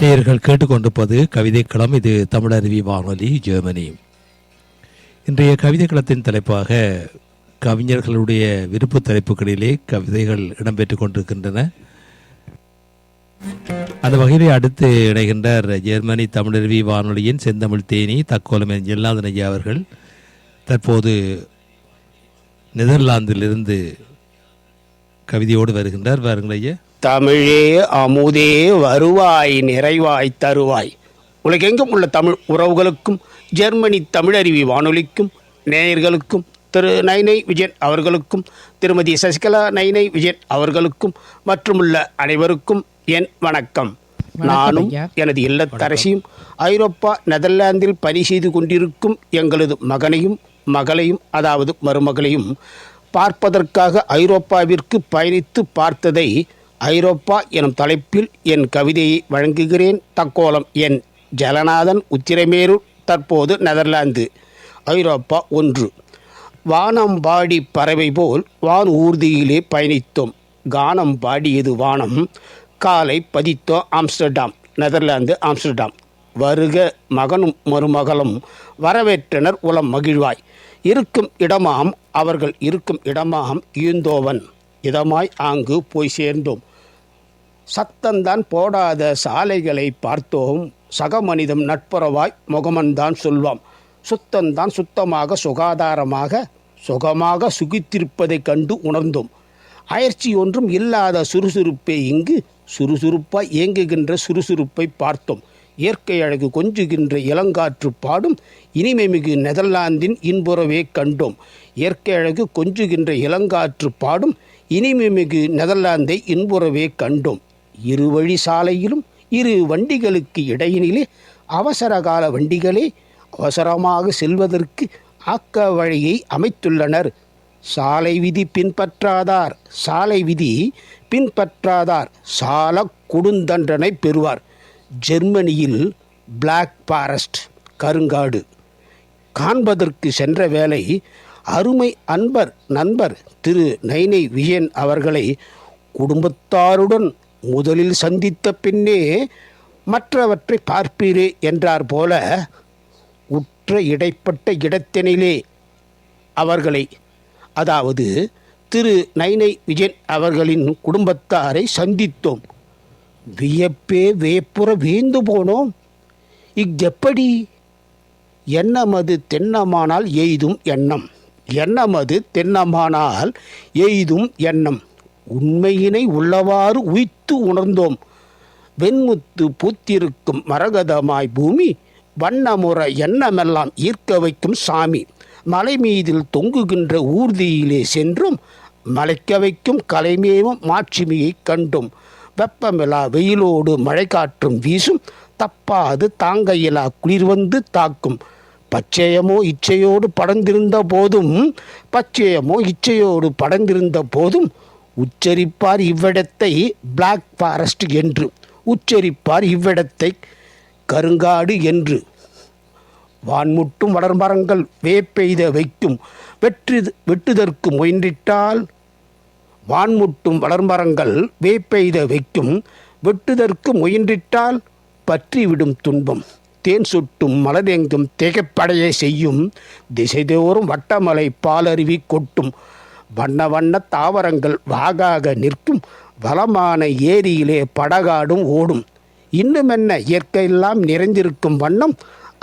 நேயர்கள் கேட்டுக்கொண்டிருப்பது கவிதைக்களம். இது தமிழருவி வானொலி ஜெர்மனி. இன்றைய கவிதைக்களத்தின் தலைப்பாக கவிஞர்களுடைய விருப்பு தலைப்புகளிலே கவிதைகள் இடம்பெற்றுக் கொண்டிருக்கின்றன. அந்த வகையிலே அடுத்து இணைகின்றார் ஜெர்மனி தமிழருவி வானொலியின் செந்தமிழ் தேனி தக்கோலம் ஜெல்லாதன் ஐயா அவர்கள். தற்போது நெதர்லாந்திலிருந்து கவிதையோடு வருகின்றார். வாருங்கள் ஐயா. தமிழே அமுதே வருவாய் நிறைவாய் தருவாய். உலகெங்கும் உள்ள தமிழ் உறவுகளுக்கும் ஜெர்மனி தமிழருவி வானொலிக்கும் நேயர்களுக்கும் திரு நைனை விஜயன் அவர்களுக்கும் திருமதி சசிகலா நைனை விஜயன் அவர்களுக்கும் மற்றுமுள்ள அனைவருக்கும் என் வணக்கம். நானும் எனது இல்லத்தரசியும் ஐரோப்பா நெதர்லாந்தில் பணி செய்து கொண்டிருக்கும் எங்களது மகனையும் மகளையும் அதாவது மருமகளையும் பார்ப்பதற்காக ஐரோப்பாவிற்கு பயணித்து பார்த்ததை ஐரோப்பா எனும் தலைப்பில் என் கவிதையை வழங்குகிறேன். தக்கோலம் என் ஜலநாதன் உத்திரமேரூர் தற்போது நெதர்லாந்து. ஐரோப்பா ஒன்று. வானம் பாடி பறவை போல் வான் ஊர்தியிலே பயணித்தோம். கானம் பாடியது வானம். காலை பதித்தோம் ஆம்ஸ்டர்டாம். Netherlands Amsterdam. வருக மகனும் மருமகளும். வரவேற்றனர் உலம் மகிழ்வாய். இருக்கும் இடமாம் அவர்கள் இருக்கும் இடமாம் ஈந்தோவன். இதமாய் ஆங்கு போய் சேர்ந்தோம். சத்தந்தான் போடாத சாலைகளை பார்த்தோம். சக மனிதம் நட்புறவாய் முகமன்தான் சொல்வாம். சுத்தந்தான் சுத்தமாக சுகாதாரமாக சுகமாக சுகித்திருப்பதைக் கண்டு உணர்ந்தோம். அயற்சி ஒன்றும் இல்லாத சுறுசுறுப்பை இங்கு சுறுசுறுப்பாய் இயங்குகின்ற சுறுசுறுப்பை பார்த்தோம். இயற்கை அழகு கொஞ்சுகின்ற இளங்காற்று பாடும் இனிமைமிகு நெதர்லாந்தின் இன்புறவே கண்டோம். இயற்கை அழகு கொஞ்சுகின்ற இளங்காற்று பாடும் இனிமைமிகு நெதர்லாந்தை இன்புறவே கண்டோம். இரு வழி சாலையிலும் இரு வண்டிகளுக்கு இடையினிலே அவசர கால வண்டிகளே அவசரமாக செல்வதற்கு ஆக்க வழியை அமைத்துள்ளனர். சாலை விதி பின்பற்றாதார். சாலை விதி பின்பற்றாதார். சால கொடுந்தண்டனை பெறுவார். ஜெர்மனியில் பிளாக் ஃபாரஸ்ட் கருங்காடு. காண்பதற்கு சென்ற வேளை அருமை அன்பர் நண்பர் திரு நைனை விஜயன் அவர்களை குடும்பத்தாருடன் முதலில் சந்தித்த பின்னே மற்றவற்றை பார்ப்பீரே என்றார் போல உற்ற இடைப்பட்ட இடத்தினிலே அவர்களை அதாவது திரு நைனை விஜயன் அவர்களின் குடும்பத்தாரை சந்தித்தோம். வியப்பே வியப்புற வீந்து போனோம். இக்கெப்படி? என்னமது தென்னமானால் எய்தும் எண்ணம். என்னமது தென்னமானால் எய்தும் எண்ணம். உண்மையினை உள்ளவாறு உய்த்து உணர்ந்தோம். வெண்முத்து பூத்திருக்கும் மரகதமாய் பூமி வண்ணமுற எண்ணமெல்லாம் ஈர்க்க வைக்கும் சாமி. மலை மீதில் தொங்குகின்ற ஊர்தியிலே சென்றும் மலைக்க வைக்கும் கலைமேவும் மாட்சிமையை கண்டோம். வெப்பமிலா வெயிலோடு மழை காற்றும் வீசும் தப்பாது தாங்க குளிர் வந்து தாக்கும். பச்சையமோ இச்சையோடு படர்ந்திருந்த போதும் பச்சையமோ இச்சையோடு படர்ந்திருந்த போதும் உச்சரிப்பார் இவ்விடத்தை பிளாக் ஃபாரஸ்ட் என்று. உச்சரிப்பார் இவ்விடத்தை கருங்காடு என்று. வான்முட்டும் வளர்மரங்கள் வேப்பெய்த வைக்கும். வெற்றி வெட்டுதற்கு முயன்றிட்டால் வான்முட்டும் வளர்மரங்கள் வேப்பெய்த வைக்கும். வெட்டுதற்கு முயன்றிட்டால் பற்றிவிடும் துன்பம். தேன் சுட்டும் மலரெங்கும் திகைப்படைய செய்யும். திசைதோறும் வட்டமலை பாலருவி கொட்டும். வண்ண வண்ண தாவரங்கள் வாகாக நிற்கும். வளமான ஏரியிலே படகாடும் ஓடும். இன்னுமென்ன இயற்கையெல்லாம் நிறைந்திருக்கும் வண்ணம்.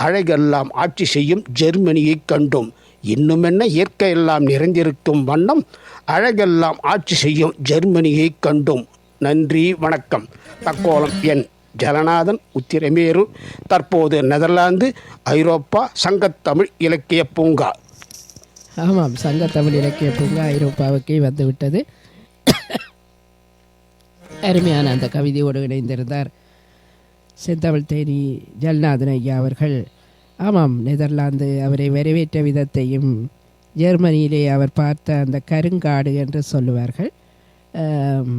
அழகெல்லாம் ஆட்சி செய்யும் ஜெர்மனியை கண்டோம். இன்னுமென்ன இயற்கையெல்லாம் நிறைந்திருக்கும் வண்ணம். அழகெல்லாம் ஆட்சி செய்யும் ஜெர்மனியை கண்டோம். நன்றி வணக்கம். தக்கோலம் என். ஜலநாதன் உத்திரமேரு தற்போது நெதர்லாந்து ஐரோப்பா சங்கத்தமிழ் இலக்கிய பூங்கா. ஆமாம் சங்க தமிழ் இலக்கிய பூங்கா ஐரோப்பாவுக்கு வந்துவிட்டது. அருமையான அந்த கவிதையோடு இணைந்திருந்தார் செந்தமிழ் தேனி ஜல்நாதன் ஐயா அவர்கள். ஆமாம் நெதர்லாந்து அவரை வரவேற்ற விதத்தையும் ஜெர்மனியிலே அவர் பார்த்த அந்த கருங்காடு என்று சொல்லுவார்கள்.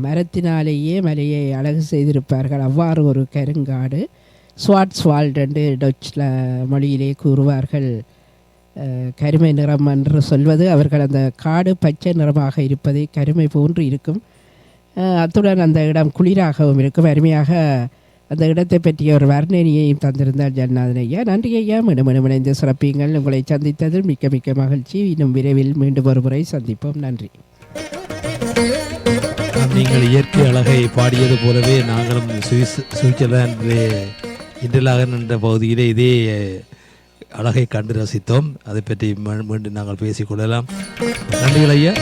மரத்தினாலேயே மலையை அழகு செய்திருப்பார்கள். அவ்வாறு ஒரு கருங்காடு ஸ்வாட்ஸ்வால்ட் என்று டொச்சில் மொழியிலே கூறுவார்கள். கருமை நிறம் என்று சொல்வது அவர்கள் அந்த காடு பச்சை நிறமாக இருப்பதை கருமை போன்று இருக்கும். அத்துடன் அந்த இடம் குளிராகவும் இருக்கும். அருமையாக அந்த இடத்தை பற்றிய ஒரு வர்ணனையையும் தந்திருந்தார் ஜன்னாதன் ஐயா. நன்றி ஐயா. மீண்டும் மீண்டும் இணைந்து உங்களை சந்தித்ததில் மிக்க மிக்க மகிழ்ச்சி. இன்னும் விரைவில் மீண்டும் ஒரு முறை சந்திப்போம். நன்றி. நீங்கள் இயற்கை அழகை பாடியது போலவே நாங்களும் சுவிஸ் சுவிட்சர்லாந்து இன்டர்லாகன் என்ற பகுதியிலே இதே அழகை கண்டு ரசித்தோம். அதை பற்றி மீண்டும் நாங்கள் பேசிக்கொள்ளலாம் நன்றிகள் ஐயா.